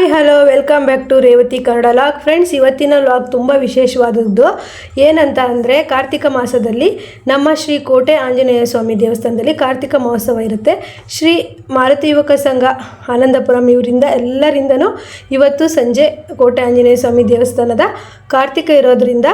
Hi, hello, welcome back to Revathi Kannada vlog. Friends, ಇವತ್ತಿನ vlog ತುಂಬ ವಿಶೇಷವಾದದ್ದು. ಏನಂತ ಅಂದರೆ, ಕಾರ್ತಿಕ ಮಾಸದಲ್ಲಿ ನಮ್ಮ ಶ್ರೀ ಕೋಟೆ ಆಂಜನೇಯ ಸ್ವಾಮಿ ದೇವಸ್ಥಾನದಲ್ಲಿ ಕಾರ್ತಿಕ ಮಹೋತ್ಸವ ಇರುತ್ತೆ. ಶ್ರೀ ಮಾರುತಿ ಯುವಕ ಸಂಘ ಆನಂದಪುರಂ ಇವರಿಂದ ಎಲ್ಲರಿಂದನೂ ಇವತ್ತು ಸಂಜೆ ಕೋಟೆ ಆಂಜನೇಯ ಸ್ವಾಮಿ ದೇವಸ್ಥಾನದ ಕಾರ್ತಿಕ ಇರೋದರಿಂದ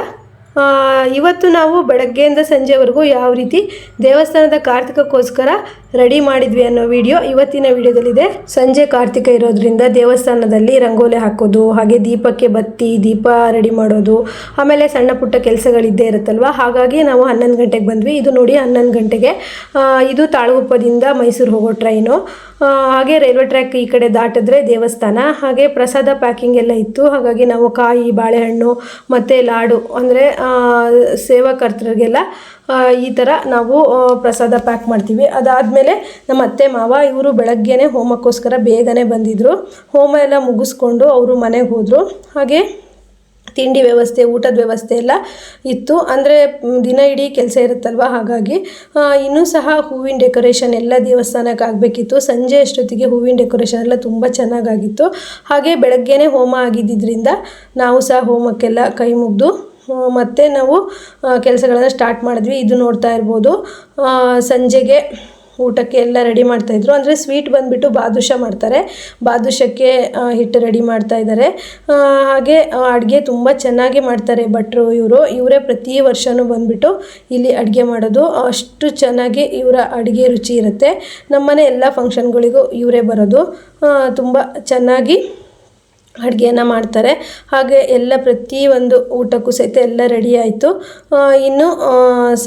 ಇವತ್ತು ನಾವು ಬೆಳಗ್ಗೆಯಿಂದ ಸಂಜೆವರೆಗೂ ಯಾವ ರೀತಿ ದೇವಸ್ಥಾನದ ಕಾರ್ತಿಕಕ್ಕೋಸ್ಕರ ರೆಡಿ ಮಾಡಿದ್ವಿ ಅನ್ನೋ ವಿಡಿಯೋ ಇವತ್ತಿನ ವಿಡಿಯೋದಲ್ಲಿದೆ. ಸಂಜೆ ಕಾರ್ತಿಕ ಇರೋದ್ರಿಂದ ದೇವಸ್ಥಾನದಲ್ಲಿ ರಂಗೋಲಿ ಹಾಕೋದು, ಹಾಗೆ ದೀಪಕ್ಕೆ ಬತ್ತಿ, ದೀಪ ರೆಡಿ ಮಾಡೋದು, ಆಮೇಲೆ ಸಣ್ಣ ಪುಟ್ಟ ಕೆಲಸಗಳಿದ್ದೇ ಇರುತ್ತಲ್ವ? ಹಾಗಾಗಿ ನಾವು ಹನ್ನೊಂದು ಗಂಟೆಗೆ ಬಂದ್ವಿ. ಇದು ನೋಡಿ ಹನ್ನೊಂದು ಗಂಟೆಗೆ. ಇದು ತಾಳಗುಪ್ಪದಿಂದ ಮೈಸೂರು ಹೋಗೋ ಟ್ರೈನು. ಹಾಗೆ ರೈಲ್ವೆ ಟ್ರ್ಯಾಕ್ ಈ ಕಡೆ ದಾಟಿದ್ರೆ ದೇವಸ್ಥಾನ. ಹಾಗೆ ಪ್ರಸಾದ ಪ್ಯಾಕಿಂಗ್ ಎಲ್ಲ ಇತ್ತು. ಹಾಗಾಗಿ ನಾವು ಕಾಯಿ, ಬಾಳೆಹಣ್ಣು ಮತ್ತು ಲಾಡು, ಅಂದರೆ ಸೇವಾಕರ್ತರಿಗೆಲ್ಲ ಈ ಥರ ನಾವು ಪ್ರಸಾದ ಪ್ಯಾಕ್ ಮಾಡ್ತೀವಿ. ಅದಾದಮೇಲೆ ನಮ್ಮ ಅತ್ತೆ ಮಾವ ಇವರು ಬೆಳಗ್ಗೆನೇ ಹೋಮಕ್ಕೋಸ್ಕರ ಬೇಗನೆ ಬಂದಿದ್ದರು ಹೋಮ ಎಲ್ಲ ಮುಗಿಸ್ಕೊಂಡು ಅವರು ಮನೆಗೆ ಹೋದರು. ಹಾಗೆ ತಿಂಡಿ ವ್ಯವಸ್ಥೆ, ಊಟದ ವ್ಯವಸ್ಥೆ ಎಲ್ಲ ಇತ್ತು. ಅಂದರೆ ದಿನ ಇಡೀ ಕೆಲಸ ಇರುತ್ತಲ್ವ ಹಾಗಾಗಿ. ಇನ್ನೂ ಸಹ ಹೂವಿನ ಡೆಕೋರೇಷನ್ ಎಲ್ಲ ದೇವಸ್ಥಾನಕ್ಕೆ ಆಗಬೇಕಿತ್ತು. ಸಂಜೆ ಅಷ್ಟೊತ್ತಿಗೆ ಹೂವಿನ ಡೆಕೋರೇಷನ್ ಎಲ್ಲ ತುಂಬ ಚೆನ್ನಾಗಾಗಿತ್ತು. ಹಾಗೆ ಬೆಳಗ್ಗೆನೇ ಹೋಮ ಆಗಿದ್ದರಿಂದ ನಾವು ಸಹ ಹೋಮಕ್ಕೆಲ್ಲ ಕೈ ಮುಗಿದು ಮತ್ತು ನಾವು ಕೆಲಸಗಳನ್ನು ಸ್ಟಾರ್ಟ್ ಮಾಡಿದ್ವಿ. ಇದು ನೋಡ್ತಾ ಇರ್ಬೋದು. ಸಂಜೆಗೆ ಊಟಕ್ಕೆ ಎಲ್ಲ ರೆಡಿ ಮಾಡ್ತಾಯಿದ್ರು ಅಂದರೆ ಸ್ವೀಟ್ ಬಂದುಬಿಟ್ಟು ಬಾದುಷ ಮಾಡ್ತಾರೆ. ಬಾದುಷಕ್ಕೆ ಹಿಟ್ಟು ರೆಡಿ ಮಾಡ್ತಾ ಇದ್ದಾರೆ ಹಾಗೆ ಅಡುಗೆ ತುಂಬ ಚೆನ್ನಾಗಿ ಮಾಡ್ತಾರೆ ಭಟ್ರು, ಇವರು. ಇವರೇ ಪ್ರತಿ ವರ್ಷವೂ ಬಂದುಬಿಟ್ಟು ಇಲ್ಲಿ ಅಡುಗೆ ಮಾಡೋದು. ಅಷ್ಟು ಚೆನ್ನಾಗಿ ಇವರ ಅಡುಗೆ ರುಚಿ ಇರುತ್ತೆ. ನಮ್ಮನೆ ಎಲ್ಲ ಫಂಕ್ಷನ್ಗಳಿಗೂ ಇವರೇ ಬರೋದು. ತುಂಬ ಚೆನ್ನಾಗಿ ಅಡುಗೆಯನ್ನು ಮಾಡ್ತಾರೆ. ಹಾಗೆ ಎಲ್ಲ ಪ್ರತಿಯೊಂದು ಊಟಕ್ಕೂ ಸಹಿತ ಎಲ್ಲ ರೆಡಿ ಆಯಿತು. ಇನ್ನು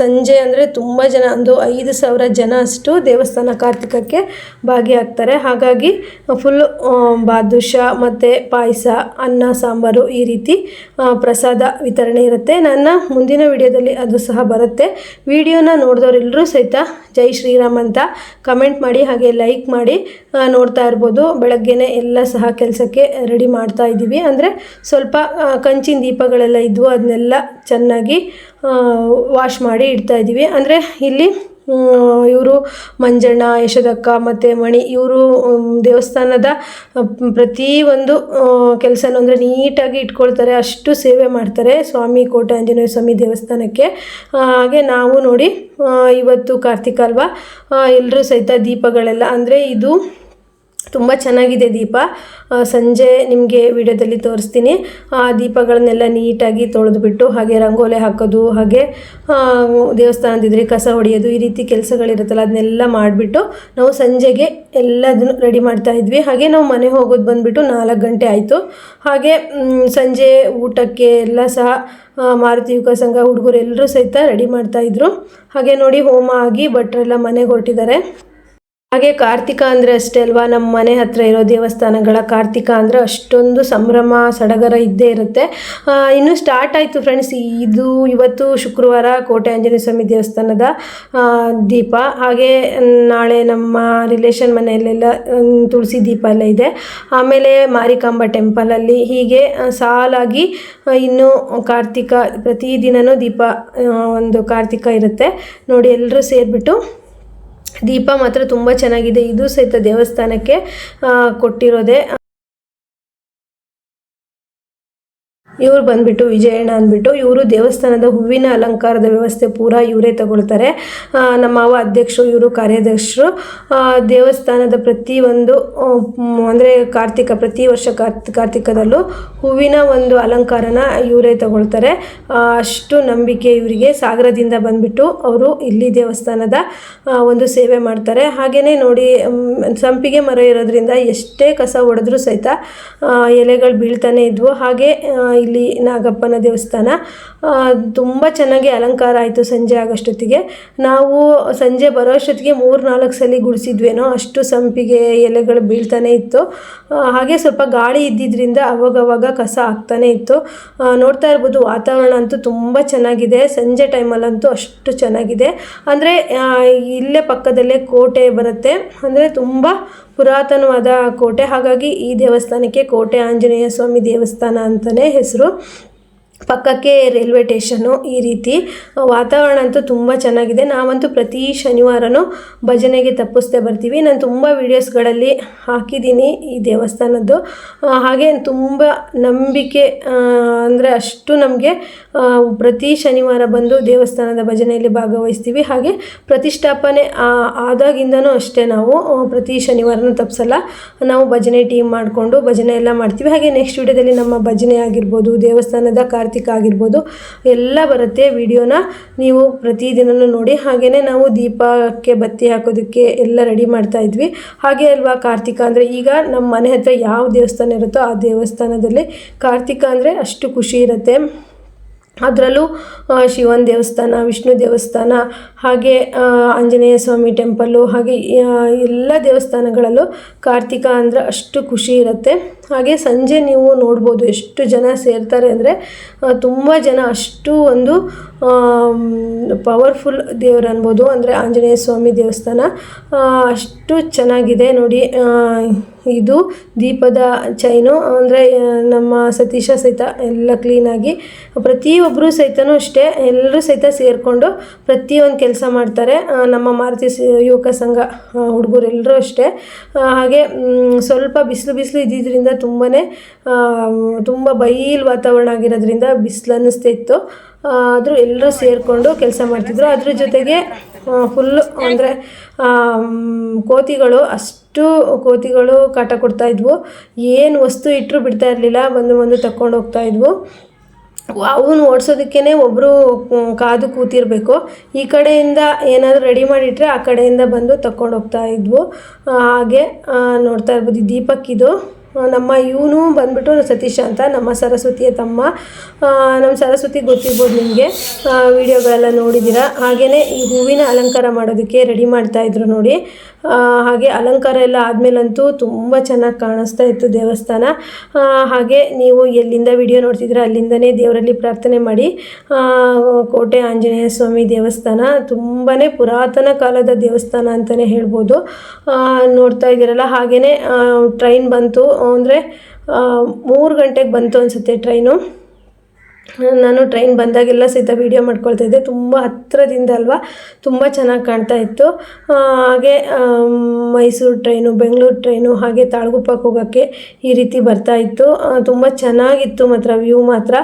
ಸಂಜೆ ಅಂದರೆ ತುಂಬ ಜನ, ಒಂದು ಐದು ಸಾವಿರ ಜನ ಅಷ್ಟು ದೇವಸ್ಥಾನ ಕಾರ್ತಿಕಕ್ಕೆ ಭಾಗಿಯಾಗ್ತಾರೆ. ಹಾಗಾಗಿ ಫುಲ್ಲು ಬಾದುಷ ಮತ್ತು ಪಾಯಸ, ಅನ್ನ, ಸಾಂಬಾರು ಈ ರೀತಿ ಪ್ರಸಾದ ವಿತರಣೆ ಇರುತ್ತೆ. ನನ್ನ ಮುಂದಿನ ವಿಡಿಯೋದಲ್ಲಿ ಅದು ಸಹ ಬರುತ್ತೆ. ವಿಡಿಯೋನ ನೋಡಿದವರೆಲ್ಲರೂ ಸಹಿತ ಜೈ ಶ್ರೀರಾಮ್ ಅಂತ ಕಮೆಂಟ್ ಮಾಡಿ, ಹಾಗೆ ಲೈಕ್ ಮಾಡಿ ನೋಡ್ತಾ ಇರ್ಬೋದು. ಬೆಳಗ್ಗೆನೆ ಎಲ್ಲ ಸಹ ಕೆಲಸಕ್ಕೆ ರೆಡಿ ಮಾಡ್ತಾ ಇದ್ದೀವಿ. ಅಂದರೆ ಸ್ವಲ್ಪ ಕಂಚಿನ ದೀಪಗಳೆಲ್ಲ ಇದ್ವು ಅದನ್ನೆಲ್ಲ ಚೆನ್ನಾಗಿ ವಾಶ್ ಮಾಡಿ ಇಡ್ತಾ ಇದ್ದೀವಿ. ಅಂದರೆ ಇಲ್ಲಿ ಇವರು ಮಂಜಣ್ಣ, ಯಶೋದಕ್ಕ ಮತ್ತು ಮಣಿ ಇವರು ದೇವಸ್ಥಾನದ ಪ್ರತಿಯೊಂದು ಕೆಲಸನೂ ಅಂದರೆ ನೀಟಾಗಿ ಇಟ್ಕೊಳ್ತಾರೆ. ಅಷ್ಟು ಸೇವೆ ಮಾಡ್ತಾರೆ ಸ್ವಾಮಿ ಕೋಟೆ ಆಂಜನೇಯ ಸ್ವಾಮಿ ದೇವಸ್ಥಾನಕ್ಕೆ. ಹಾಗೆ ನಾವು ನೋಡಿ ಇವತ್ತು ಕಾರ್ತಿಕ ಅಲ್ವಾ ಎಲ್ಲರೂ ಸಹಿತ ದೀಪಗಳೆಲ್ಲ, ಅಂದರೆ ಇದು ತುಂಬ ಚೆನ್ನಾಗಿದೆ ದೀಪ. ಸಂಜೆ ನಿಮಗೆ ವಿಡಿಯೋದಲ್ಲಿ ತೋರಿಸ್ತೀನಿ. ಆ, ದೀಪಗಳನ್ನೆಲ್ಲ ನೀಟಾಗಿ ತೊಳೆದುಬಿಟ್ಟು ಹಾಗೆ ರಂಗೋಲೆ ಹಾಕೋದು, ಹಾಗೆ ದೇವಸ್ಥಾನದಿದ್ರೆ ಕಸ ಹೊಡೆಯೋದು, ಈ ರೀತಿ ಕೆಲಸಗಳಿರುತ್ತಲ್ಲ, ಅದನ್ನೆಲ್ಲ ಮಾಡಿಬಿಟ್ಟು ನಾವು ಸಂಜೆಗೆ ಎಲ್ಲದನ್ನು ರೆಡಿ ಮಾಡ್ತಾ ಇದ್ವಿ. ಹಾಗೆ ನಾವು ಮನೆ ಹೋಗೋದು ಬಂದುಬಿಟ್ಟು ನಾಲ್ಕು ಗಂಟೆ ಆಯಿತು. ಹಾಗೆ ಸಂಜೆ ಊಟಕ್ಕೆ ಎಲ್ಲ ಸಹ ಮಾರುತಿ ಯುಗ ಸಂಘ ಹುಡುಗರು ಎಲ್ಲರೂ ಸಹಿತ ರೆಡಿ ಮಾಡ್ತಾಯಿದ್ರು ಹಾಗೆ ನೋಡಿ ಹೋಮ ಆಗಿ ಭಟ್ರೆಲ್ಲ ಮನೆಗೆ ಹೊರಟಿದ್ದಾರೆ. ಹಾಗೆ ಕಾರ್ತಿಕ ಅಂದರೆ ಅಷ್ಟೇ ಅಲ್ವಾ? ನಮ್ಮ ಮನೆ ಹತ್ರ ಇರೋ ದೇವಸ್ಥಾನಗಳ ಕಾರ್ತಿಕ ಅಂದರೆ ಅಷ್ಟೊಂದು ಸಂಭ್ರಮ, ಸಡಗರ ಇದ್ದೇ ಇರುತ್ತೆ. ಇನ್ನು ಸ್ಟಾರ್ಟ್ ಆಯಿತು ಫ್ರೆಂಡ್ಸ್ ಇದು ಇವತ್ತು ಶುಕ್ರವಾರ ಕೋಟೆ ಆಂಜನೇಯ ಸ್ವಾಮಿ ದೇವಸ್ಥಾನದ ದೀಪ. ಹಾಗೆ ನಾಳೆ ನಮ್ಮ ರಿಲೇಷನ್ ಮನೆಯಲ್ಲೆಲ್ಲ ತುಳಸಿ ದೀಪ ಎಲ್ಲ ಇದೆ. ಆಮೇಲೆ ಮಾರಿಕಾಂಬ ಟೆಂಪಲಲ್ಲಿ ಹೀಗೆ ಸಾಲಾಗಿ ಇನ್ನು ಕಾರ್ತಿಕ ಪ್ರತಿದಿನವೂ ದೀಪ ಒಂದು ಕಾರ್ತಿಕ ಇರುತ್ತೆ. ನೋಡಿ ಎಲ್ಲರೂ ಸೇರಿಬಿಟ್ಟು. ದೀಪ ಮಾತ್ರ ತುಂಬ ಚೆನ್ನಾಗಿದೆ. ಇದು ಸಹಿತ ದೇವಸ್ಥಾನಕ್ಕೆ ಕೊಟ್ಟಿರೋದೆ. ಇವ್ರು ಬಂದ್ಬಿಟ್ಟು ವಿಜಯಣ್ಣ ಅಂದ್ಬಿಟ್ಟು, ಇವರು ದೇವಸ್ಥಾನದ ಹೂವಿನ ಅಲಂಕಾರದ ವ್ಯವಸ್ಥೆ ಪೂರ ಇವರೇ ತಗೊಳ್ತಾರೆ. ನಮ್ಮ ಮಾವ ಅಧ್ಯಕ್ಷರು, ಇವರು ಕಾರ್ಯಾಧ್ಯಕ್ಷರು. ದೇವಸ್ಥಾನದ ಪ್ರತಿಯೊಂದು ಅಂದರೆ ಕಾರ್ತಿಕ, ಪ್ರತಿ ವರ್ಷ ಕಾರ್ತಿ, ಕಾರ್ತಿಕದಲ್ಲೂ ಹೂವಿನ ಒಂದು ಅಲಂಕಾರನ ಇವರೇ ತಗೊಳ್ತಾರೆ. ಅಷ್ಟು ನಂಬಿಕೆ ಇವರಿಗೆ. ಸಾಗರದಿಂದ ಬಂದ್ಬಿಟ್ಟು ಅವರು ಇಲ್ಲಿ ದೇವಸ್ಥಾನದ ಒಂದು ಸೇವೆ ಮಾಡ್ತಾರೆ. ಹಾಗೆಯೇ ನೋಡಿ ಸಂಪಿಗೆ ಮರ ಇರೋದ್ರಿಂದ ಎಷ್ಟೇ ಕಸ ಹೊಡೆದ್ರೂ ಸಹಿತ ಎಲೆಗಳು ಬೀಳ್ತಾನೆ ಇದ್ವು. ಹಾಗೆ ಇಲ್ಲಿ ನಾಗಪ್ಪನ ದೇವಸ್ಥಾನ. ತುಂಬ ಚೆನ್ನಾಗಿ ಅಲಂಕಾರ ಆಯಿತು ಸಂಜೆ ಆಗೋಷ್ಟೊತ್ತಿಗೆ. ನಾವು ಸಂಜೆ ಬರೋ ಅಷ್ಟೊತ್ತಿಗೆ ಮೂರು ನಾಲ್ಕು ಸಲ ಗುಡಿಸಿದ್ವೇನೋ, ಅಷ್ಟು ಸಂಪಿಗೆ ಎಲೆಗಳು ಬೀಳ್ತಾನೆ ಇತ್ತು. ಹಾಗೆ ಸ್ವಲ್ಪ ಗಾಳಿ ಇದ್ದಿದ್ದರಿಂದ ಅವಾಗವಾಗ ಕಸ ಆಗ್ತಾನೆ ಇತ್ತು. ನೋಡ್ತಾ ಇರ್ಬೋದು, ವಾತಾವರಣ ಅಂತೂ ತುಂಬ ಚೆನ್ನಾಗಿದೆ. ಸಂಜೆ ಟೈಮಲ್ಲಂತೂ ಅಷ್ಟು ಚೆನ್ನಾಗಿದೆ. ಅಂದರೆ ಇಲ್ಲೇ ಪಕ್ಕದಲ್ಲೇ ಕೋಟೆ ಬರುತ್ತೆ. ಅಂದರೆ ತುಂಬ ಪುರಾತನವಾದ ಕೋಟೆ. ಹಾಗಾಗಿ ಈ ದೇವಸ್ಥಾನಕ್ಕೆ ಕೋಟೆ ಆಂಜನೇಯ ಸ್ವಾಮಿ ದೇವಸ್ಥಾನ ಅಂತಲೇ ಹೆಸರು. ಪಕ್ಕಕ್ಕೆ ರೈಲ್ವೆ ಟೇಷನ್ನು ಈ ರೀತಿ. ವಾತಾವರಣ ಅಂತೂ ತುಂಬ ಚೆನ್ನಾಗಿದೆ. ನಾವಂತೂ ಪ್ರತಿ ಶನಿವಾರನೂ ಭಜನೆಗೆ ತಪ್ಪಿಸ್ದೆ ಬರ್ತೀವಿ. ನಾನು ತುಂಬ ವೀಡಿಯೋಸ್ಗಳಲ್ಲಿ ಹಾಕಿದ್ದೀನಿ ಈ ದೇವಸ್ಥಾನದ್ದು. ಹಾಗೆ ತುಂಬ ನಂಬಿಕೆ ಅಂದರೆ ಅಷ್ಟು ನಮಗೆ ಪ್ರತಿ ಶನಿವಾರ ಬಂದು ದೇವಸ್ಥಾನದ ಭಜನೆಯಲ್ಲಿ ಭಾಗವಹಿಸ್ತೀವಿ. ಹಾಗೆ ಪ್ರತಿಷ್ಠಾಪನೆ ಆದಾಗಿಂದನೂ ಅಷ್ಟೇ ನಾವು ಪ್ರತಿ ಶನಿವಾರನೂ ತಪ್ಪಿಸಲ್ಲ ನಾವು ಭಜನೆ ಟೀಮ್ ಮಾಡಿಕೊಂಡು ಭಜನೆ ಎಲ್ಲ ಮಾಡ್ತೀವಿ. ಹಾಗೆ ನೆಕ್ಸ್ಟ್ ವಿಡಿಯೋದಲ್ಲಿ ನಮ್ಮ ಭಜನೆ ಆಗಿರ್ಬೋದು, ದೇವಸ್ಥಾನದ ಕಾರ್ತಿಕ ಆಗಿರ್ಬೋದು, ಎಲ್ಲ ಬರುತ್ತೆ ವಿಡಿಯೋನ. ನೀವು ಪ್ರತಿದಿನ ನೋಡಿ. ಹಾಗೆಯೇ ನಾವು ದೀಪಕ್ಕೆ ಬತ್ತಿ ಹಾಕೋದಕ್ಕೆ ಎಲ್ಲ ರೆಡಿ ಮಾಡ್ತಾ ಇದ್ವಿ. ಹಾಗೆ ಅಲ್ವಾ ಕಾರ್ತಿಕ ಅಂದರೆ ಈಗ ನಮ್ಮ ಮನೆ ಹತ್ರ ಯಾವ ದೇವಸ್ಥಾನ ಇರುತ್ತೋ ಆ ದೇವಸ್ಥಾನದಲ್ಲಿ ಕಾರ್ತಿಕ ಅಂದರೆ ಅಷ್ಟು ಖುಷಿ ಇರುತ್ತೆ. ಅದರಲ್ಲೂ ಶಿವನ ದೇವಸ್ಥಾನ, ವಿಷ್ಣು ದೇವಸ್ಥಾನ, ಹಾಗೆ ಆಂಜನೇಯ ಸ್ವಾಮಿ ಟೆಂಪಲ್ಲು, ಹಾಗೆ ಎಲ್ಲ ದೇವಸ್ಥಾನಗಳಲ್ಲೂ ಕಾರ್ತಿಕ ಅಂದರೆ ಅಷ್ಟು ಖುಷಿ ಇರುತ್ತೆ. ಹಾಗೆ ಸಂಜೆ ನೀವು ನೋಡ್ಬೋದು ಎಷ್ಟು ಜನ ಸೇರ್ತಾರೆ ಅಂದರೆ ತುಂಬ ಜನ ಅಷ್ಟು ಒಂದು ಪವರ್ಫುಲ್ ದೇವ್ರು ಅನ್ಬೋದು. ಅಂದರೆ ಆಂಜನೇಯ ಸ್ವಾಮಿ ದೇವಸ್ಥಾನ ಅಷ್ಟು ಚೆನ್ನಾಗಿದೆ ನೋಡಿ ಇದು ದೀಪದ ಚೈನು ಅಂದರೆ ನಮ್ಮ ಸತೀಶ ಸಹಿತ ಎಲ್ಲ ಕ್ಲೀನಾಗಿ ಪ್ರತಿಯೊಬ್ಬರು ಸಹಿತನೂ ಅಷ್ಟೇ, ಎಲ್ಲರೂ ಸಹಿತ ಸೇರಿಕೊಂಡು ಪ್ರತಿಯೊಂದು ಕೆಲಸ ಮಾಡ್ತಾರೆ. ನಮ್ಮ ಮಾರುತಿ ಯುವಕ ಸಂಘ ಹುಡುಗರೆಲ್ಲರೂ ಅಷ್ಟೇ. ಹಾಗೆ ಸ್ವಲ್ಪ ಬಿಸಿಲು ಬಿಸಿಲು ಇದ್ದಿದ್ದರಿಂದ ತುಂಬಾ ತುಂಬ ಬೈಲ್ ವಾತಾವರಣ ಆಗಿರೋದ್ರಿಂದ ಬಿಸಿಲು ಅನ್ನಿಸ್ತಾ ಇತ್ತು. ಆದರೂ ಎಲ್ಲರೂ ಸೇರಿಕೊಂಡು ಕೆಲಸ ಮಾಡ್ತಿದ್ರು. ಅದ್ರ ಜೊತೆಗೆ ಫುಲ್ಲು ಅಂದರೆ ಕೋತಿಗಳು ಅಷ್ಟು ಕೋತಿಗಳು ಕಾಟ ಕೊಡ್ತಾ ಇದ್ವು. ಏನು ವಸ್ತು ಇಟ್ಟರು ಬಿಡ್ತಾ ಇರಲಿಲ್ಲ. ಬಂದು ಬಂದು ತಕ್ಕೊಂಡು ಹೋಗ್ತಾ ಇದ್ವು. ಅವನ್ನ ಓಡಿಸೋದಕ್ಕೇ ಒಬ್ಬರು ಕಾದು ಕೂತಿರಬೇಕು. ಈ ಕಡೆಯಿಂದ ಏನಾದರೂ ರೆಡಿ ಮಾಡಿಟ್ರೆ ಆ ಕಡೆಯಿಂದ ಬಂದು ತಕ್ಕೊಂಡು ಹೋಗ್ತಾ ಇದ್ವು. ಹಾಗೆ ನೋಡ್ತಾ ಇರ್ಬೋದು ದೀಪಕ್ಕಿದು ನಮ್ಮ ಇವನು ಬಂದ್ಬಿಟ್ಟು ಸತೀಶ್ ಅಂತ, ನಮ್ಮ ಸರಸ್ವತಿಯ ತಮ್ಮ. ನಮ್ಮ ಸರಸ್ವತಿ ಗೊತ್ತಿರ್ಬೋದು ನಿಮಗೆ. ವಿಡಿಯೋಗಳೆಲ್ಲ ನೋಡಿದ್ದೀರಾ? ಹಾಗೆಯೇ ಈ ಹೂವಿನ ಅಲಂಕಾರ ಮಾಡೋದಕ್ಕೆ ರೆಡಿ ಮಾಡ್ತಾಯಿದ್ರು ನೋಡಿ. ಹಾಗೆ ಅಲಂಕಾರ ಎಲ್ಲ ಆದಮೇಲಂತೂ ತುಂಬ ಚೆನ್ನಾಗಿ ಕಾಣಿಸ್ತಾ ಇತ್ತು ದೇವಸ್ಥಾನ. ಹಾಗೆ ನೀವು ಎಲ್ಲಿಂದ ವಿಡಿಯೋ ನೋಡ್ತಿದ್ರೆ ಅಲ್ಲಿಂದನೇ ದೇವರಲ್ಲಿ ಪ್ರಾರ್ಥನೆ ಮಾಡಿ. ಕೋಟೆ ಆಂಜನೇಯ ಸ್ವಾಮಿ ದೇವಸ್ಥಾನ ತುಂಬಾ ಪುರಾತನ ಕಾಲದ ದೇವಸ್ಥಾನ ಅಂತಲೇ ಹೇಳ್ಬೋದು. ನೋಡ್ತಾ ಇದ್ದೀರಲ್ಲ ಹಾಗೆಯೇ ಟ್ರೈನ್ ಬಂತು ಅಂದರೆ ಮೂರು ಗಂಟೆಗೆ ಬಂತು ಅನಿಸುತ್ತೆ ಟ್ರೈನು ನಾನು ಟ್ರೈನ್ ಬಂದಾಗೆಲ್ಲ ಸಹಿತ ವೀಡಿಯೋ ಮಾಡ್ಕೊಳ್ತಾ ಇದ್ದೆ. ತುಂಬ ಹತ್ತಿರದಿಂದ ಅಲ್ವಾ, ತುಂಬ ಚೆನ್ನಾಗಿ ಕಾಣ್ತಾ ಇತ್ತು. ಹಾಗೆ ಮೈಸೂರು ಟ್ರೈನು ಬೆಂಗಳೂರು ಟ್ರೈನು ಹಾಗೆ ತಾಳಗುಪ್ಪಕ್ಕೆ ಹೋಗೋಕ್ಕೆ ಈ ರೀತಿ ಬರ್ತಾ ಇತ್ತು. ತುಂಬ ಚೆನ್ನಾಗಿತ್ತು ಮಾತ್ರ ವ್ಯೂ ಮಾತ್ರ.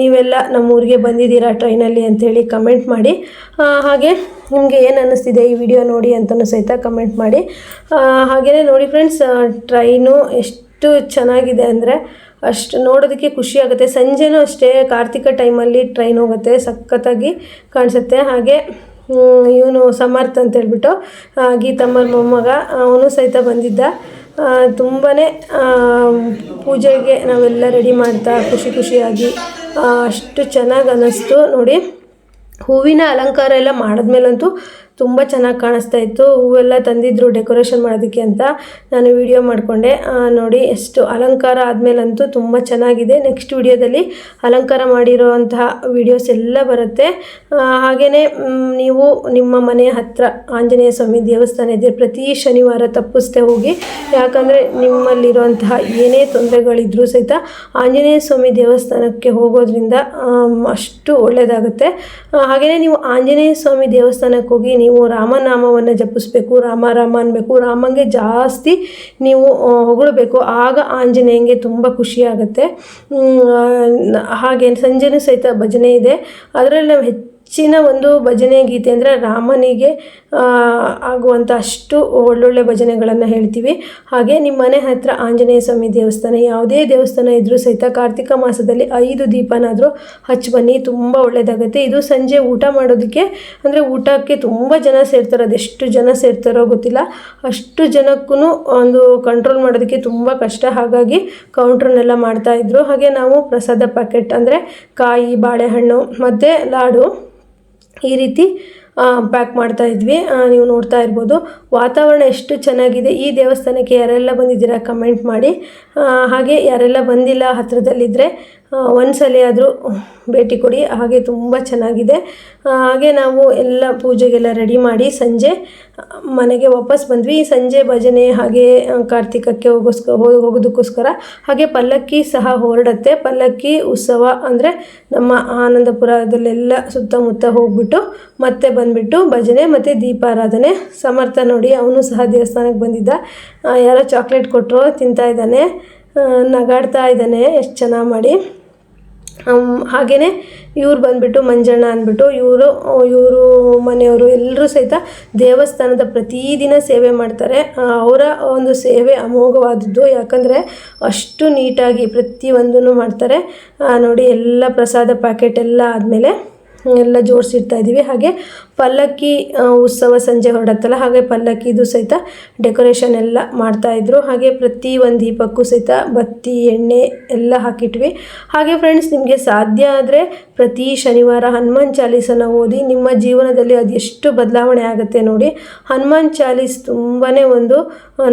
ನೀವೆಲ್ಲ ನಮ್ಮೂರಿಗೆ ಬಂದಿದ್ದೀರಾ ಟ್ರೈನಲ್ಲಿ ಅಂಥೇಳಿ ಕಮೆಂಟ್ ಮಾಡಿ. ಹಾಗೆ ನಿಮಗೆ ಏನು ಅನ್ನಿಸ್ತಿದೆ ಈ ವಿಡಿಯೋ ನೋಡಿ ಅಂತಲೂ ಸಹಿತ ಕಮೆಂಟ್ ಮಾಡಿ. ಹಾಗೆಯೇ ನೋಡಿ ಫ್ರೆಂಡ್ಸ್ ಟ್ರೈನು ಎಷ್ಟು ಚೆನ್ನಾಗಿದೆ ಅಂದರೆ ಅಷ್ಟು ನೋಡೋದಕ್ಕೆ ಖುಷಿ ಆಗುತ್ತೆ. ಸಂಜೆನೂ ಅಷ್ಟೇ ಕಾರ್ತಿಕ ಟೈಮಲ್ಲಿ ಟ್ರೈನ್ ಹೋಗುತ್ತೆ. ಸಖತ್ತಾಗಿ ಕಾಣಿಸುತ್ತೆ. ಹಾಗೆ ಇವನು ಸಮರ್ಥ ಅಂತ ಹೇಳ್ಬಿಟ್ಟು ಗೀತಮ್ಮನ ಮೊಮ್ಮಗ, ಅವನು ಸಹಿತ ಬಂದಿದ್ದ. ತುಂಬಾ ಪೂಜೆಗೆ ನಾವೆಲ್ಲ ರೆಡಿ ಮಾಡ್ತಾ ಖುಷಿ ಖುಷಿಯಾಗಿ ಅಷ್ಟು ಚೆನ್ನಾಗಿ ಅನ್ನಿಸ್ತು ನೋಡಿ, ಹೂವಿನ ಅಲಂಕಾರ ಎಲ್ಲ ಮಾಡಿದ್ಮೇಲಂತೂ ತುಂಬ ಚೆನ್ನಾಗಿ ಕಾಣಿಸ್ತಾ ಇತ್ತು. ಹೂವೆಲ್ಲ ತಂದಿದ್ರು ಡೆಕೋರೇಷನ್ ಮಾಡೋದಕ್ಕೆ ಅಂತ ನಾನು ವಿಡಿಯೋ ಮಾಡಿಕೊಂಡೆ. ನೋಡಿ ಎಷ್ಟು ಅಲಂಕಾರ ಆದಮೇಲಂತೂ ತುಂಬ ಚೆನ್ನಾಗಿದೆ. ನೆಕ್ಸ್ಟ್ ವಿಡಿಯೋದಲ್ಲಿ ಅಲಂಕಾರ ಮಾಡಿರೋವಂತಹ ವಿಡಿಯೋಸ್ ಎಲ್ಲ ಬರುತ್ತೆ. ಹಾಗೆಯೇ ನೀವು ನಿಮ್ಮ ಮನೆ ಹತ್ತಿರ ಆಂಜನೇಯ ಸ್ವಾಮಿ ದೇವಸ್ಥಾನ ಇದೆ ಪ್ರತಿ ಶನಿವಾರ ತಪ್ಪಿಸ್ದೆ ಹೋಗಿ, ಯಾಕಂದರೆ ನಿಮ್ಮಲ್ಲಿರುವಂತಹ ಏನೇ ತೊಂದರೆಗಳಿದ್ರೂ ಸಹಿತ ಆಂಜನೇಯ ಸ್ವಾಮಿ ದೇವಸ್ಥಾನಕ್ಕೆ ಹೋಗೋದ್ರಿಂದ ಅಷ್ಟು ಒಳ್ಳೆಯದಾಗುತ್ತೆ ಹಾಗೆಯೇ ನೀವು ಆಂಜನೇಯ ಸ್ವಾಮಿ ದೇವಸ್ಥಾನಕ್ಕೆ ಹೋಗಿ ನೀವು ರಾಮನಾಮವನ್ನು ಜಪಿಸ್ಬೇಕು, ರಾಮ ರಾಮ ಅನ್ನಬೇಕು ರಾಮಂಗೆ ಜಾಸ್ತಿ ನೀವು ಹೊಗಳಬೇಕು. ಆಗ ಆಂಜನೇಯಂಗೆ ತುಂಬ ಖುಷಿಯಾಗುತ್ತೆ ಹಾಗೆ ಸಂಜೆನೂ ಸಹಿತ ಭಜನೆ ಇದೆ. ಅದರಲ್ಲಿ ನಾವು ಹೆಚ್ಚಿನ ಒಂದು ಭಜನೆ ಗೀತೆ ಅಂದರೆ ರಾಮನಿಗೆ ಆಗುವಂಥ ಅಷ್ಟು ಒಳ್ಳೊಳ್ಳೆ ಭಜನೆಗಳನ್ನು ಹೇಳ್ತೀವಿ. ಹಾಗೆ ನಿಮ್ಮ ಮನೆ ಹತ್ತಿರ ಆಂಜನೇಯ ಸ್ವಾಮಿ ದೇವಸ್ಥಾನ, ಯಾವುದೇ ದೇವಸ್ಥಾನ ಇದ್ದರೂ ಸಹಿತ ಕಾರ್ತಿಕ ಮಾಸದಲ್ಲಿ ಐದು ದೀಪನಾದರೂ ಹಚ್ಚಿ ಬನ್ನಿ, ತುಂಬ ಒಳ್ಳೆಯದಾಗುತ್ತೆ ಇದು ಸಂಜೆ ಊಟ ಮಾಡೋದಕ್ಕೆ, ಅಂದರೆ ಊಟಕ್ಕೆ ತುಂಬ ಜನ ಸೇರ್ತಾರೆ. ಅದೆಷ್ಟು ಜನ ಸೇರ್ತಾರೋ ಗೊತ್ತಿಲ್ಲ. ಅಷ್ಟು ಜನಕ್ಕೂ ಒಂದು ಕಂಟ್ರೋಲ್ ಮಾಡೋದಕ್ಕೆ ತುಂಬ ಕಷ್ಟ. ಹಾಗಾಗಿ ಕೌಂಟ್ರನ್ನೆಲ್ಲ ಮಾಡ್ತಾಯಿದ್ರು ಹಾಗೆ ನಾವು ಪ್ರಸಾದ ಪ್ಯಾಕೆಟ್ ಅಂದರೆ ಕಾಯಿ, ಬಾಳೆಹಣ್ಣು ಮತ್ತು ಲಾಡು ಈ ರೀತಿ ಪ್ಯಾಕ್ ಮಾಡ್ತಾ ಇದ್ವಿ. ನೀವು ನೋಡ್ತಾ ಇರ್ಬೋದು. ವಾತಾವರಣ ಎಷ್ಟು ಚೆನ್ನಾಗಿದೆ. ಈ ದೇವಸ್ಥಾನಕ್ಕೆ ಯಾರೆಲ್ಲ ಬಂದಿದ್ದೀರಾ ಕಮೆಂಟ್ ಮಾಡಿ. ಹಾಗೆ ಯಾರೆಲ್ಲ ಬಂದಿಲ್ಲ ಹತ್ರದಲ್ಲಿದ್ದರೆ ಒಂದ್ಸಲಿ ಆದರೂ ಭೇಟಿ ಕೊಡಿ. ಹಾಗೆ ತುಂಬ ಚೆನ್ನಾಗಿದೆ. ಹಾಗೆ ನಾವು ಎಲ್ಲ ಪೂಜೆಗೆಲ್ಲ ರೆಡಿ ಮಾಡಿ ಸಂಜೆ, ಮನೆಗೆ ವಾಪಸ್ ಬಂದ್ವಿ. ಸಂಜೆ ಭಜನೆ ಹಾಗೆ ಕಾರ್ತಿಕಕ್ಕೆ ಹೋಗೋಸ್ಕ ಹೋಗೋದಕ್ಕೋಸ್ಕರ. ಹಾಗೆ ಪಲ್ಲಕ್ಕಿ ಸಹ ಹೊರಡತ್ತೆ. ಪಲ್ಲಕ್ಕಿ ಉತ್ಸವ ಅಂದರೆ ನಮ್ಮ ಆನಂದಪುರದಲ್ಲೆಲ್ಲ ಸುತ್ತಮುತ್ತ ಹೋಗ್ಬಿಟ್ಟು ಮತ್ತೆ ಬಂದ್ಬಿಟ್ಟು ಭಜನೆ ಮತ್ತು ದೀಪಾರಾಧನೆ. ಸಮರ್ಥ ನೋಡಿ ಅವನು ಸಹ ದೇವಸ್ಥಾನಕ್ಕೆ ಬಂದಿದ್ದ. ಯಾರೋ ಚಾಕ್ಲೇಟ್ ಕೊಟ್ಟರು ತಿಂತಾ ಇದ್ದಾನೆ. ನಗಾಡ್ತಾ ಇದ್ದಾನೆ. ಎಷ್ಟು ಚೆನ್ನಾಗಿ ಮಾಡಿ. ಹಾಗೆಯೇ ಇವ್ರು ಬಂದುಬಿಟ್ಟು ಮಂಜಣ್ಣ ಅಂದ್ಬಿಟ್ಟು ಇವರು ಇವರು ಮನೆಯವರು ಎಲ್ಲರೂ ಸಹಿತ ದೇವಸ್ಥಾನದ ಪ್ರತಿದಿನ ಸೇವೆ ಮಾಡ್ತಾರೆ. ಅವರ ಒಂದು ಸೇವೆ ಅಮೋಘವಾದದ್ದು. ಯಾಕಂದರೆ ಅಷ್ಟು ನೀಟಾಗಿ ಪ್ರತಿಯೊಂದೂ ಮಾಡ್ತಾರೆ. ನೋಡಿ ಎಲ್ಲ ಪ್ರಸಾದ ಪ್ಯಾಕೆಟ್ ಎಲ್ಲ ಆದಮೇಲೆ ಎಲ್ಲ ಜೋಡಿಸಿಡ್ತಾ ಇದ್ದೀವಿ. ಹಾಗೆ ಪಲ್ಲಕ್ಕಿ ಉತ್ಸವ ಸಂಜೆ ಹೊರಡತ್ತಲ್ಲ, ಹಾಗೆ ಪಲ್ಲಕ್ಕಿದು ಸಹಿತ ಡೆಕೋರೇಷನ್ ಎಲ್ಲ ಮಾಡ್ತಾಯಿದ್ರು ಹಾಗೆ ಪ್ರತಿ ಒಂದು ದೀಪಕ್ಕೂ ಸಹಿತ ಬತ್ತಿ, ಎಣ್ಣೆ ಎಲ್ಲ ಹಾಕಿಟ್ವಿ. ಹಾಗೆ ಫ್ರೆಂಡ್ಸ್ ನಿಮಗೆ ಸಾಧ್ಯ ಆದರೆ ಪ್ರತಿ ಶನಿವಾರ ಹನುಮಾನ್ ಚಾಲೀಸನ ಓದಿ ನಿಮ್ಮ ಜೀವನದಲ್ಲಿ ಅದೆಷ್ಟು ಬದಲಾವಣೆ ಆಗುತ್ತೆ ನೋಡಿ. ಹನುಮಾನ್ ಚಾಲೀಸ್ ತುಂಬಾ ಒಂದು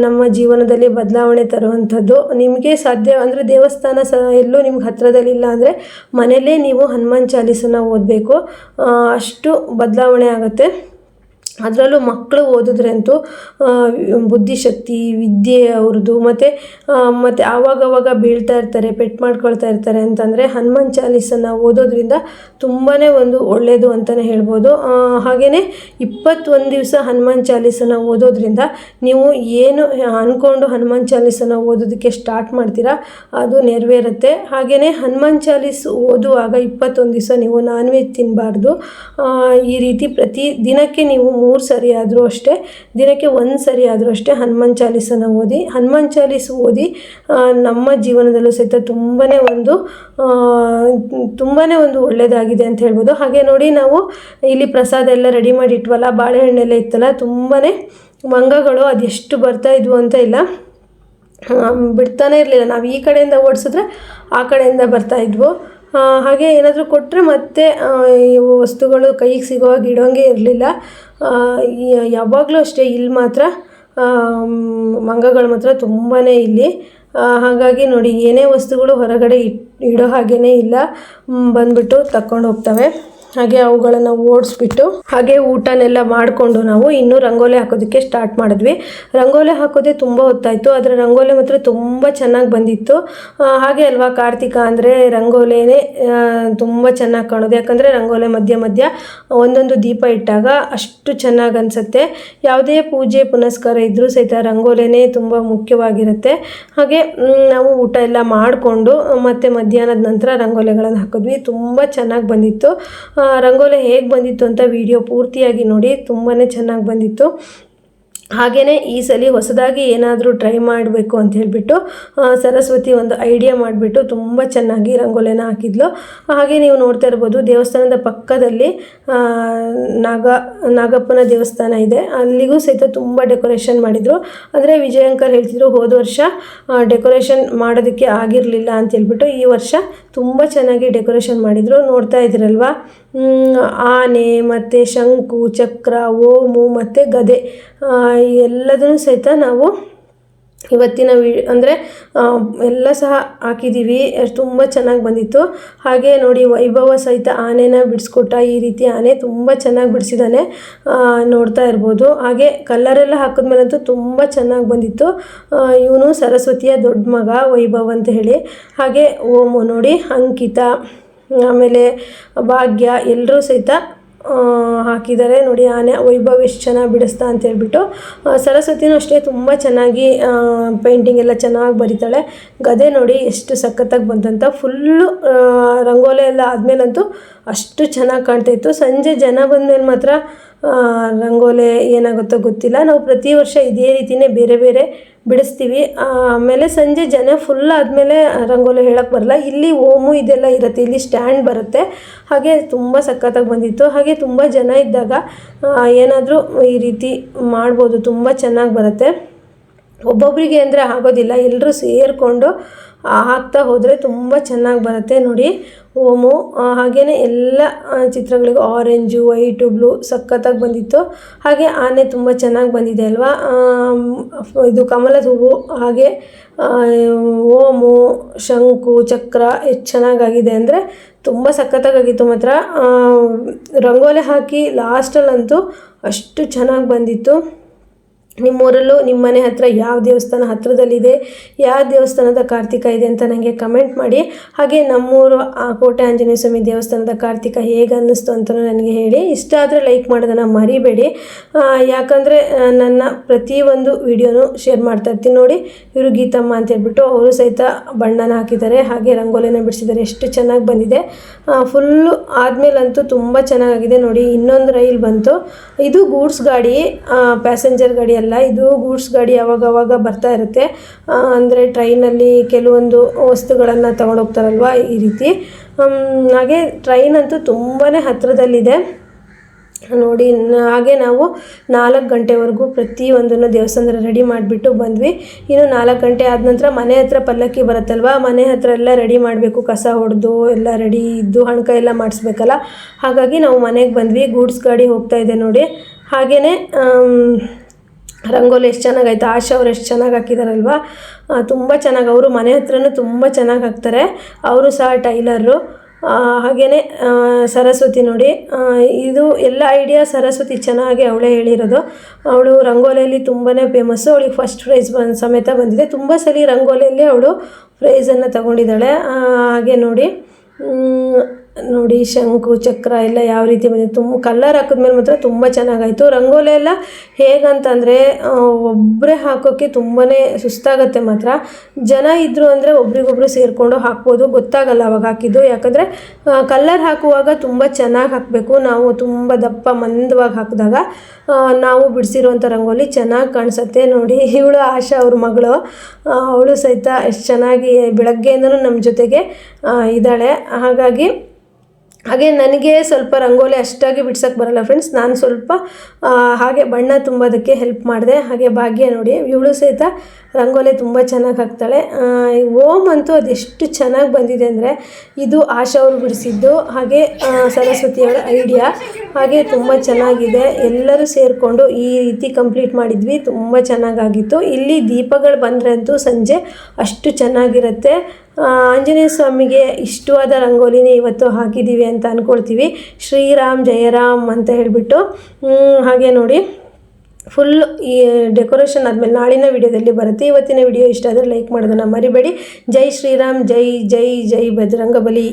ನಮ್ಮ ಜೀವನದಲ್ಲಿ ಬದಲಾವಣೆ ತರುವಂಥದ್ದು. ನಿಮಗೆ ಸಾಧ್ಯ ಅಂದರೆ ದೇವಸ್ಥಾನ ಸ, ಎಲ್ಲೂ ನಿಮ್ಗೆ ಹತ್ತಿರದಲ್ಲಿಲ್ಲ ಅಂದರೆ ಮನೆಯಲ್ಲೇ ನೀವು ಹನುಮಾನ್ ಚಾಲೀಸನ ಓದಬೇಕು. ಅಷ್ಟು ಬದಲಾವಣೆ ಆಗುತ್ತೆ. ಅದರಲ್ಲೂ ಮಕ್ಕಳು ಓದಿದ್ರಂತೂ ಬುದ್ಧಿಶಕ್ತಿ, ವಿದ್ಯೆ ಅವ್ರದ್ದು, ಮತ್ತು ಮತ್ತು ಆವಾಗವಾಗ ಬೀಳ್ತಾ ಇರ್ತಾರೆ ಪೆಟ್ಟು ಮಾಡ್ಕೊಳ್ತಾ ಇರ್ತಾರೆ ಅಂತಂದರೆ ಹನುಮಾನ್ ಚಾಲೀಸನ್ನು ಓದೋದ್ರಿಂದ ತುಂಬಾ ಒಂದು ಒಳ್ಳೆಯದು ಅಂತಲೇ ಹೇಳ್ಬೋದು. ಹಾಗೆಯೇ ಇಪ್ಪತ್ತೊಂದು ದಿವಸ ಹನುಮಾನ್ ಚಾಲೀಸನ್ನು ಓದೋದ್ರಿಂದ ನೀವು ಏನು ಅಂದ್ಕೊಂಡು ಹನುಮಾನ್ ಚಾಲೀಸನ್ನು ಓದೋದಕ್ಕೆ ಸ್ಟಾರ್ಟ್ ಮಾಡ್ತೀರಾ, ಅದು ನೆರವೇರುತ್ತೆ. ಹಾಗೆಯೇ ಹನುಮಾನ್ ಚಾಲೀಸ್ ಓದುವಾಗ ಇಪ್ಪತ್ತೊಂದು ದಿವಸ ನೀವು ನಾನ್ ವೆಜ್ ತಿನ್ನಬಾರ್ದು ಈ ರೀತಿ ಪ್ರತಿ ದಿನಕ್ಕೆ ನೀವು ಮೂರು ಸರಿ ಆದರೂ ಅಷ್ಟೇ ದಿನಕ್ಕೆ ಒಂದು ಸರಿ ಆದರೂ ಅಷ್ಟೇ ಹನುಮಾನ್ ಚಾಲೀಸನ ಓದಿ ಹನುಮಾನ್ ಚಾಲೀಸ್ ಓದಿ ನಮ್ಮ ಜೀವನದಲ್ಲೂ ಸಹಿತ ತುಂಬಾ ಒಂದು ತುಂಬಾ ಒಂದು ಒಳ್ಳೆಯದಾಗಿದೆ ಅಂತ ಹೇಳ್ಬೋದು. ಹಾಗೆ ನೋಡಿ ನಾವು ಇಲ್ಲಿ ಪ್ರಸಾದ ಎಲ್ಲ ರೆಡಿ ಮಾಡಿ ಇಟ್ವಲ್ಲ ಬಾಳೆಹಣ್ಣೆಲ್ಲ ಇತ್ತಲ್ಲ ತುಂಬಾ ಮಂಗಗಳು ಅದೆಷ್ಟು ಬರ್ತಾ ಇದ್ವು ಅಂತ ಇಲ್ಲ. ಬಿಡ್ತಾನೆ ಇರಲಿಲ್ಲ. ನಾವು ಈ ಕಡೆಯಿಂದ ಓಡಿಸಿದ್ರೆ ಆ ಕಡೆಯಿಂದ ಬರ್ತಾ ಇದ್ವು. ಆ, ಹಾಗೆ ಏನಾದರೂ ಕೊಟ್ಟರೆ ಮತ್ತೆ ವಸ್ತುಗಳು ಕೈಗೆ ಸಿಗೋವಾಗ ಇಡೋಂಗೆ ಇರಲಿಲ್ಲ. ಯಾವಾಗಲೂ ಅಷ್ಟೇ ಇಲ್ಲಿ ಮಾತ್ರ ಮಂಗಗಳು ಮಾತ್ರ ತುಂಬಾ ಇಲ್ಲಿ. ಹಾಗಾಗಿ ನೋಡಿ, ಏನೇ ವಸ್ತುಗಳು ಹೊರಗಡೆ ಇಟ್, ಇಡೋ ಹಾಗೇ ಇಲ್ಲ. ಬಂದ್ಬಿಟ್ಟು ತಕ್ಕೊಂಡು ಹೋಗ್ತವೆ. ಹಾಗೆ ಅವುಗಳನ್ನು ಓಡಿಸ್ಬಿಟ್ಟು ಹಾಗೆ ಊಟನೆಲ್ಲ ಮಾಡಿಕೊಂಡು ನಾವು ಇನ್ನೂ ರಂಗೋಲಿ ಹಾಕೋದಕ್ಕೆ ಸ್ಟಾರ್ಟ್ ಮಾಡಿದ್ವಿ. ರಂಗೋಲಿ ಹಾಕೋದೆ ತುಂಬ ಹೊತ್ತಾಯಿತು, ಆದರೆ ರಂಗೋಲಿ ಮಾತ್ರ ತುಂಬ ಚೆನ್ನಾಗಿ ಬಂದಿತ್ತು. ಹಾಗೆ ಅಲ್ವಾ ಕಾರ್ತಿಕ ಅಂದರೆ ರಂಗೋಲಿನೇ ತುಂಬ ಚೆನ್ನಾಗಿ ಕಾಣೋದು. ಯಾಕಂದರೆ ರಂಗೋಲಿ ಮಧ್ಯ ಮಧ್ಯ ಒಂದೊಂದು ದೀಪ ಇಟ್ಟಾಗ ಅಷ್ಟು ಚೆನ್ನಾಗಿ ಅನಿಸುತ್ತೆ. ಯಾವುದೇ ಪೂಜೆ ಪುನಸ್ಕಾರ ಇದ್ದರೂ ಸಹಿತ ರಂಗೋಲಿನೇ ತುಂಬ ಮುಖ್ಯವಾಗಿರುತ್ತೆ. ಹಾಗೆ ನಾವು ಊಟ ಎಲ್ಲ ಮಾಡಿಕೊಂಡು ಮತ್ತು ಮಧ್ಯಾಹ್ನದ ನಂತರ ರಂಗೋಲಿಗಳನ್ನು ಹಾಕಿದ್ವಿ. ತುಂಬ ಚೆನ್ನಾಗಿ ಬಂದಿತ್ತು. ರಂಗೋಲಿ ಹೇಗೆ ಬಂದಿತ್ತು ಅಂತ ವಿಡಿಯೋ ಪೂರ್ತಿಯಾಗಿ ನೋಡಿ ತುಂಬಾ ಚೆನ್ನಾಗಿ ಬಂದಿತ್ತು. ಹಾಗೆಯೇ ಈ ಸಲ ಹೊಸದಾಗಿ ಏನಾದರೂ ಟ್ರೈ ಮಾಡಬೇಕು ಅಂತ ಹೇಳಿಬಿಟ್ಟು ಸರಸ್ವತಿ ಒಂದು ಐಡಿಯಾ ಮಾಡಿಬಿಟ್ಟು ತುಂಬ ಚೆನ್ನಾಗಿ ರಂಗೋಲಿನ ಹಾಕಿದ್ಲು. ಹಾಗೆ ನೀವು ನೋಡ್ತಾ ಇರ್ಬೋದು ದೇವಸ್ಥಾನದ ಪಕ್ಕದಲ್ಲಿ ನಾಗ ನಾಗಪ್ಪನ ದೇವಸ್ಥಾನ ಇದೆ. ಅಲ್ಲಿಗೂ ಸಹಿತ ತುಂಬ ಡೆಕೋರೇಷನ್ ಮಾಡಿದರು. ಅಂದರೆ ವಿಜಯಂಕರ್ ಹೇಳ್ತಿದ್ರು ಹೋದ ವರ್ಷ ಡೆಕೋರೇಷನ್ ಮಾಡೋದಕ್ಕೆ ಆಗಿರಲಿಲ್ಲ ಅಂತ ಹೇಳ್ಬಿಟ್ಟು ಈ ವರ್ಷ ತುಂಬ ಚೆನ್ನಾಗಿ ಡೆಕೋರೇಷನ್ ಮಾಡಿದರು. ನೋಡ್ತಾ ಇದ್ದೀರಲ್ವಾ? ಮ್, ಆನೆ ಮತ್ತು ಶಂಕು, ಚಕ್ರ, ಓಮು ಮತ್ತು ಗದೆ. ಎಲ್ಲದನ್ನು ಸಹಿತ ನಾವು ಇವತ್ತಿನ ವಿ, ಅಂದರೆ ಎಲ್ಲ ಸಹ ಹಾಕಿದ್ದೀವಿ. ತುಂಬ ಚೆನ್ನಾಗಿ ಬಂದಿತ್ತು. ಹಾಗೆ ನೋಡಿ, ವೈಭವ ಸಹಿತ ಆನೆನ ಬಿಡಿಸ್ಕೊಟ್ಟ ಈ ರೀತಿ ಆನೆ ತುಂಬ ಚೆನ್ನಾಗಿ ಬಿಡಿಸಿದ್ದಾನೆ ನೋಡ್ತಾ ಇರ್ಬೋದು. ಹಾಗೆ ಕಲ್ಲರೆಲ್ಲ ಹಾಕಿದ್ಮೇಲಂತೂ ತುಂಬ ಚೆನ್ನಾಗಿ ಬಂದಿತ್ತು. ಇವನು ಸರಸ್ವತಿಯ ದೊಡ್ಡ ಮಗ ವೈಭವ್ ಅಂತ ಹೇಳಿ. ಹಾಗೆ ಓಮು ನೋಡಿ, ಅಂಕಿತ ಆಮೇಲೆ ಭಾಗ್ಯ ಎಲ್ಲರೂ ಸಹಿತ ಹಾಕಿದ್ದಾರೆ. ನೋಡಿ, ಆನೆ ವೈಭವ ಎಷ್ಟು ಚೆನ್ನಾಗಿ ಬಿಡಿಸ್ತಾ ಅಂತ ಹೇಳ್ಬಿಟ್ಟು ಸರಸ್ವತಿನೂ ಅಷ್ಟೇ ತುಂಬ ಚೆನ್ನಾಗಿ ಪೇಂಟಿಂಗ್ ಎಲ್ಲ ಚೆನ್ನಾಗಿ ಬರೀತಾಳೆ. ಗದೆ ನೋಡಿ ಎಷ್ಟು ಸಖತ್ತಾಗಿ ಬಂತಂತ. ಫುಲ್ಲು ರಂಗೋಲೆ ಎಲ್ಲ ಆದಮೇಲಂತೂ ಅಷ್ಟು ಚೆನ್ನಾಗಿ ಕಾಣ್ತಾ ಇತ್ತು. ಸಂಜೆ ಜನ ಬಂದಮೇಲೆ ಮಾತ್ರ ರಂಗೋಲೆ ಏನಾಗುತ್ತೋ ಗೊತ್ತಿಲ್ಲ. ನಾವು ಪ್ರತಿ ವರ್ಷ ಇದೇ ರೀತಿಯೇ ಬೇರೆ ಬೇರೆ ಬಿಡಿಸ್ತೀವಿ. ಆಮೇಲೆ ಸಂಜೆ ಜನ ಫುಲ್ ಆದಮೇಲೆ ರಂಗೋಲಿ ಹೇಳಕ್ಕೆ ಬರಲ್ಲ. ಇಲ್ಲಿ ಓಮು ಇದೆಲ್ಲ ಇರುತ್ತೆ. ಇಲ್ಲಿ ಸ್ಟ್ಯಾಂಡ್ ಬರುತ್ತೆ. ಹಾಗೆ ತುಂಬ ಸಖತ್ತಾಗಿ ಬಂದಿತ್ತು. ಹಾಗೆ ತುಂಬ ಜನ ಇದ್ದಾಗ ಏನಾದರೂ ಈ ರೀತಿ ಮಾಡ್ಬೋದು. ತುಂಬ ಚೆನ್ನಾಗಿ ಬರುತ್ತೆ. ಒಬ್ಬೊಬ್ಬರಿಗೆ ಅಂದರೆ ಆಗೋದಿಲ್ಲ. ಎಲ್ಲರೂ ಸೇರಿಕೊಂಡು ಹಾಕ್ತಾ ಹೋದರೆ ತುಂಬ ಚೆನ್ನಾಗಿ ಬರುತ್ತೆ. ನೋಡಿ, ಓಮು ಹಾಗೆಯೇ ಎಲ್ಲ ಚಿತ್ರಗಳಿಗೂ ಆರೆಂಜು ವೈಟು ಬ್ಲೂ ಸಖತ್ತಾಗಿ ಬಂದಿತ್ತು. ಹಾಗೆ ಆನೆ ತುಂಬ ಚೆನ್ನಾಗಿ ಬಂದಿದೆ ಅಲ್ವಾ? ಇದು ಕಮಲದ ಹೂವು, ಹಾಗೆ ಓಮು, ಶಂಕು, ಚಕ್ರ ಎಷ್ಟು ಚೆನ್ನಾಗಾಗಿದೆ ಅಂದರೆ ತುಂಬ ಸಖತ್ತಾಗಿತ್ತು ಮಾತ್ರ. ರಂಗೋಲಿ ಹಾಕಿ ಲಾಸ್ಟಲ್ಲಂತೂ ಅಷ್ಟು ಚೆನ್ನಾಗಿ ಬಂದಿತ್ತು. ನಿಮ್ಮೂರಲ್ಲೂ ನಿಮ್ಮ ಮನೆ ಹತ್ರ ಯಾವ ದೇವಸ್ಥಾನ ಹತ್ರದಲ್ಲಿದೆ, ಯಾವ ದೇವಸ್ಥಾನದ ಕಾರ್ತಿಕ ಇದೆ ಅಂತ ನನಗೆ ಕಮೆಂಟ್ ಮಾಡಿ. ಹಾಗೆ ನಮ್ಮೂರು ಆ ಕೋಟೆ ಆಂಜನೇಯ ಸ್ವಾಮಿ ದೇವಸ್ಥಾನದ ಕಾರ್ತಿಕ ಹೇಗೆ ಅನ್ನಿಸ್ತು ಅಂತ ನನಗೆ ಹೇಳಿ. ಇಷ್ಟ ಆದರೆ ಲೈಕ್ ಮಾಡೋದನ್ನು ಮರಿಬೇಡಿ. ಯಾಕಂದರೆ ನನ್ನ ಪ್ರತಿಯೊಂದು ವಿಡಿಯೋನು ಶೇರ್ ಮಾಡ್ತಾ ಇರ್ತೀನಿ ನೋಡಿ. ಇವರು ಗೀತಮ್ಮ ಅಂತ ಹೇಳ್ಬಿಟ್ಟು ಅವರು ಸಹಿತ ಬಣ್ಣನ ಹಾಕಿದ್ದಾರೆ, ಹಾಗೆ ರಂಗೋಲಿನ ಬಿಡಿಸಿದ್ದಾರೆ. ಎಷ್ಟು ಚೆನ್ನಾಗಿ ಬಂದಿದೆ. ಫುಲ್ಲು ಆದಮೇಲಂತೂ ತುಂಬ ಚೆನ್ನಾಗಿದೆ ನೋಡಿ. ಇನ್ನೊಂದು ರೈಲ್ ಬಂತು. ಇದು ಗೂಡ್ಸ್ ಗಾಡಿ ಪ್ಯಾಸೆಂಜರ್ ಗಾಡಿ ಅಲ್ಲ ಇದು ಗೂಡ್ಸ್ ಗಾಡಿ ಅವಾಗವಾಗ ಅವಾಗ ಬರ್ತಾ ಇರುತ್ತೆ. ಅಂದರೆ ಟ್ರೈನಲ್ಲಿ ಕೆಲವೊಂದು ವಸ್ತುಗಳನ್ನು ತಗೊಂಡೋಗ್ತಾರಲ್ವ ಈ ರೀತಿ. ಹಾಗೆ ಟ್ರೈನ್ ಅಂತೂ ತುಂಬಾ ಹತ್ತಿರದಲ್ಲಿದೆ ನೋಡಿ ಹಾಗೆ ನಾವು ನಾಲ್ಕು ಗಂಟೆವರೆಗೂ ಪ್ರತಿಯೊಂದನ್ನು ದೇವಸ್ಥಾನದಲ್ಲಿ ರೆಡಿ ಮಾಡಿಬಿಟ್ಟು ಬಂದ್ವಿ. ಇನ್ನು ನಾಲ್ಕು ಗಂಟೆ ಆದ ನಂತರ ಮನೆ ಹತ್ರ ಪಲ್ಲಕ್ಕಿ ಬರುತ್ತಲ್ವ, ಮನೆ ಹತ್ರ ಎಲ್ಲ ರೆಡಿ ಮಾಡಬೇಕು, ಕಸ ಹೊಡೆದು ಎಲ್ಲ ರೆಡಿ ಇದ್ದು ಹಣ್ಕ ಎಲ್ಲ ಮಾಡಿಸ್ಬೇಕಲ್ಲ. ಹಾಗಾಗಿ ನಾವು ಮನೆಗೆ ಬಂದ್ವಿ, ಗೂಡ್ಸ್ ಗಾಡಿ ಹೋಗ್ತಾ ಇದೆ ನೋಡಿ. ಹಾಗೆಯೇ ರಂಗೋಲಿ ಎಷ್ಟು ಚೆನ್ನಾಗೈತೆ ಆಶಾ ಅವ್ರು ಎಷ್ಟು ಚೆನ್ನಾಗಿ ಹಾಕಿದಾರಲ್ವಾ? ತುಂಬ ಚೆನ್ನಾಗಿ, ಅವರು ಮನೆ ಹತ್ರನೂ ತುಂಬ ಚೆನ್ನಾಗಿ ಹಾಕ್ತಾರೆ. ಅವರು ಸಹ ಟೈಲರು ಹಾಗೆಯೇ ಸರಸ್ವತಿ ನೋಡಿ ಇದು ಎಲ್ಲ ಐಡಿಯಾ ಸರಸ್ವತಿ ಚೆನ್ನಾಗಿ ಅವಳೇ ಹೇಳಿರೋದು. ಅವಳು ರಂಗೋಲಿಯಲ್ಲಿ ತುಂಬಾ ಫೇಮಸ್ಸು ಅವಳಿಗೆ ಫಸ್ಟ್ ಪ್ರೈಸ್ ಬಂದು, ಸಮೇತ ಬಂದಿದೆ. ತುಂಬ ಸಲ ರಂಗೋಲಿಯಲ್ಲಿ ಅವಳು ಪ್ರೈಸನ್ನು ತಗೊಂಡಿದ್ದಾಳೆ. ಹಾಗೆ ನೋಡಿ ನೋಡಿ ಶಂಕು, ಚಕ್ರ ಎಲ್ಲ ಯಾವ ರೀತಿ ಬಂದಿದೆ. ತುಂಬ ಕಲ್ಲರ್ ಹಾಕಿದ್ಮೇಲೆ ಮಾತ್ರ ತುಂಬ ಚೆನ್ನಾಗಾಯಿತು. ರಂಗೋಲಿ ಎಲ್ಲ ಹೇಗಂತಂದರೆ ಒಬ್ಬರೇ ಹಾಕೋಕ್ಕೆ ತುಂಬಾ ಸುಸ್ತಾಗತ್ತೆ ಮಾತ್ರ. ಜನ ಇದ್ದರು ಅಂದರೆ ಒಬ್ರಿಗೊಬ್ರು ಸೇರಿಕೊಂಡು ಹಾಕ್ಬೋದು. ಗೊತ್ತಾಗಲ್ಲ ಅವಾಗ ಹಾಕಿದ್ದು. ಯಾಕಂದರೆ ಕಲ್ಲರ್ ಹಾಕುವಾಗ ತುಂಬ ಚೆನ್ನಾಗಿ ಹಾಕಬೇಕು. ನಾವು ತುಂಬ ದಪ್ಪ ಮಂದವಾಗಿ ಹಾಕಿದಾಗ ನಾವು ಬಿಡಿಸಿರುವಂಥ ರಂಗೋಲಿ ಚೆನ್ನಾಗಿ ಕಾಣಿಸುತ್ತೆ. ನೋಡಿ, ಇವಳು ಆಶಾ ಅವ್ರ ಮಗಳು. ಅವಳು ಸಹಿತ ಎಷ್ಟು ಚೆನ್ನಾಗಿ ಬೆಳಗ್ಗೆಯಿಂದನೂ ನಮ್ಮ ಜೊತೆಗೆ ಇದ್ದಾಳೆ. ಹಾಗಾಗಿ ಹಾಗೆ ನನಗೆ ಸ್ವಲ್ಪ ರಂಗೋಲಿ ಅಷ್ಟಾಗಿ ಬಿಡ್ಸೋಕ್ಕೆ ಬರಲ್ಲ ಫ್ರೆಂಡ್ಸ್ ನಾನು ಸ್ವಲ್ಪ ಹಾಗೆ ಬಣ್ಣ ತುಂಬೋದಕ್ಕೆ ಹೆಲ್ಪ್ ಮಾಡಿದೆ. ಹಾಗೆ ಭಾಗ್ಯ ನೋಡಿ, ಇವಳು ಸಹಿತ ರಂಗೋಲಿ ತುಂಬ ಚೆನ್ನಾಗಿ ಹಾಕ್ತಾಳೆ. ಓಮ್ ಅಂತೂ ಅದೆಷ್ಟು ಚೆನ್ನಾಗಿ ಬಂದಿದೆ ಅಂದರೆ ಇದು ಆಶಾ ಅವರು ಬಿಡಿಸಿದ್ದು. ಹಾಗೆ ಸರಸ್ವತಿಯವರ ಐಡಿಯಾ ಹಾಗೆ ತುಂಬ ಚೆನ್ನಾಗಿದೆ. ಎಲ್ಲರೂ ಸೇರಿಕೊಂಡು ಈ ರೀತಿ ಕಂಪ್ಲೀಟ್ ಮಾಡಿದ್ವಿ. ತುಂಬ ಚೆನ್ನಾಗಾಗಿತ್ತು ಇಲ್ಲಿ ದೀಪಗಳು ಬಂದರೆ ಅಂತೂ ಸಂಜೆ ಅಷ್ಟು ಚೆನ್ನಾಗಿರುತ್ತೆ. ಆಂಜನೇಯ ಸ್ವಾಮಿಗೆ ಇಷ್ಟವಾದ ರಂಗೋಲಿನೇ ಇವತ್ತು ಹಾಕಿದ್ದೀವಿ ಅಂತ ಅಂದ್ಕೊಳ್ತೀವಿ ಶ್ರೀರಾಮ್, ಜಯರಾಮ್ ಅಂತ ಹೇಳಿಬಿಟ್ಟು ಹಾಗೆ ನೋಡಿ. ಫುಲ್ ಈ ಡೆಕೋರೇಷನ್ ಆದಮೇಲೆ ನಾಳಿನ ವಿಡಿಯೋದಲ್ಲಿ ಬರುತ್ತೆ. ಇವತ್ತಿನ ವಿಡಿಯೋ ಇಷ್ಟ ಆದರೆ ಲೈಕ್ ಮಾಡೋದನ್ನು ಮರಿಬೇಡಿ. ಜೈ ಶ್ರೀರಾಮ್, ಜೈ ಜೈ ಜೈ ಬಜರಂಗಬಲಿ